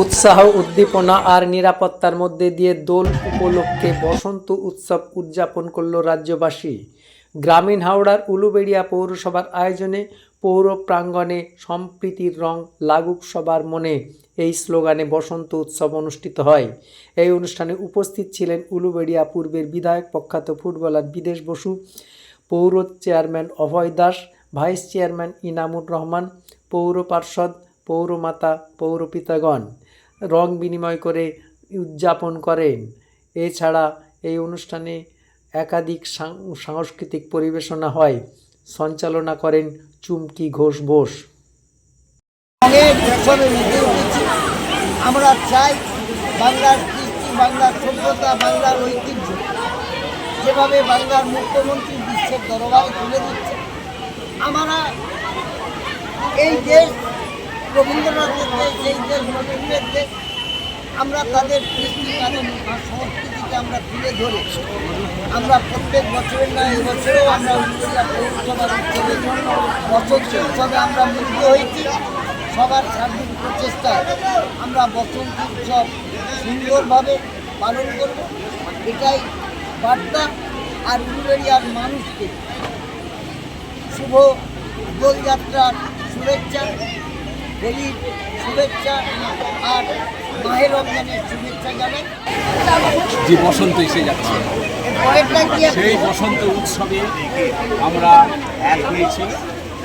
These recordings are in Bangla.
উৎসাহ, উদ্দীপনা আর নিরাপত্তার মধ্যে দিয়ে দোল উপলক্ষে বসন্ত উৎসব উদযাপন করল রাজ্যবাসী। গ্রামীণ হাওড়ার উলুবেড়িয়া পৌরসভার আয়োজনে পৌর প্রাঙ্গণে সম্প্রীতির রং লাগুক সবার মনে এই স্লোগানে বসন্ত উৎসব অনুষ্ঠিত হয়। এই অনুষ্ঠানে উপস্থিত ছিলেন উলুবেড়িয়া পূর্বের বিধায়ক, প্রখ্যাত ফুটবলার বিদেশ বসু, পৌর chairman Abhay Das, vice chairman Inamur Rahman, পৌর পার্ষদ, পৌরমাতা, পৌরপিতাগণ। রং বিনিময় করে উদযাপন করেন। এছাড়া এই অনুষ্ঠানে একাধিক সাংস্কৃতিক পরিবেশনা হয়। সঞ্চালনা করেন চুমকি ঘোষ বোস। উঠেছি, আমরা চাই বাংলার কীর্তি, বাংলার সভ্যতা, বাংলার ঐতিহ্য, যেভাবে বাংলার মুখ্যমন্ত্রী বিশ্বের দরবারে তুলে দিচ্ছে, আমরা এই দেশ রবীন্দ্রনাথের দেশ আমরা তাদের কৃষ্টি তাদের সংস্কৃতিকে আমরা তুলে ধরে, আমরা প্রত্যেক বছরের না এবছরেও আমরা পৌরসভার উৎসবে বসন্ত উৎসবে আমরা মুগ্ধ হয়েছি। সবার সার্বিক প্রচেষ্টায় আমরা বসন্ত উৎসব সুন্দরভাবে পালন করব। এটাই বার্তা আর উলুবেড়িয়ার মানুষকে। শুভ দোলযাত্রার শুভেচ্ছা। হোলির শুভেচ্ছা আর মাহের রমজানের শুভেচ্ছা জানাই। যে বসন্ত এসে যাচ্ছে? সেই বসন্ত উৎসবে আমরা এক হয়েছি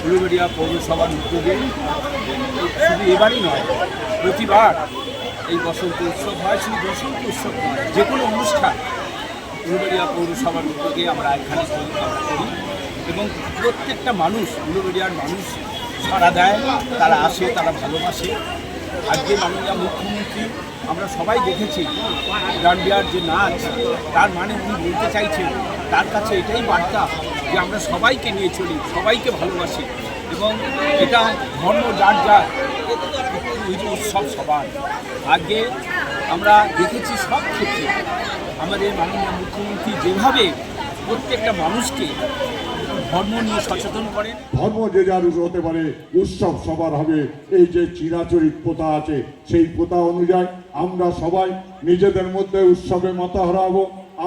উলুবেড়িয়া পৌরসভার উদ্যোগে। শুধু এবারই নয় প্রতিবার এই বসন্ত উৎসব হয় শুধু বসন্ত উৎসব নয় যে কোনো অনুষ্ঠান উলুবেড়িয়া পৌরসভার উদ্যোগে আমরা এখানে করি আমরা করি। এবং প্রত্যেকটা মানুষ উলুবেড়িয়ার মানুষ সাড়া দেয়, তারা আসে, তারা ভালোবাসে। আজকে মাননীয় মুখ্যমন্ত্রী, আমরা সবাই দেখেছি ডান্ডিয়ার যে নাচ, তার মানে উনি বলতে চাইছেন, তার কাছে এটাই বার্তা যে আমরা সবাইকে নিয়ে চলি, সবাইকে ভালোবাসি। এবং এটা ধর্ম, যার যার উৎসব সবার। আজকে আমরা দেখেছি সব ক্ষেত্রে, আমাদের মাননীয় মুখ্যমন্ত্রী যেভাবে প্রত্যেকটা মানুষকে ধর্ম নিয়ে সচেতন করেন। ধর্ম যে যার হতে পারে, উৎসব সবার হবে। এই যে চিরাচরিত প্রথা আছে, সেই প্রথা অনুযায়ী আমরা সবাই নিজেদের মধ্যে উৎসবে মাতাহারা হব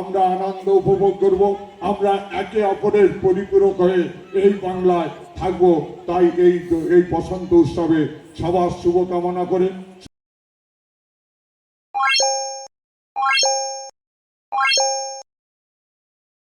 আমরা আনন্দ উপভোগ করব, আমরা একে অপরের পরিপূরক হয়ে এই বাংলায় থাকব। তাই এই এই বসন্ত উৎসবে সবার শুভকামনা করে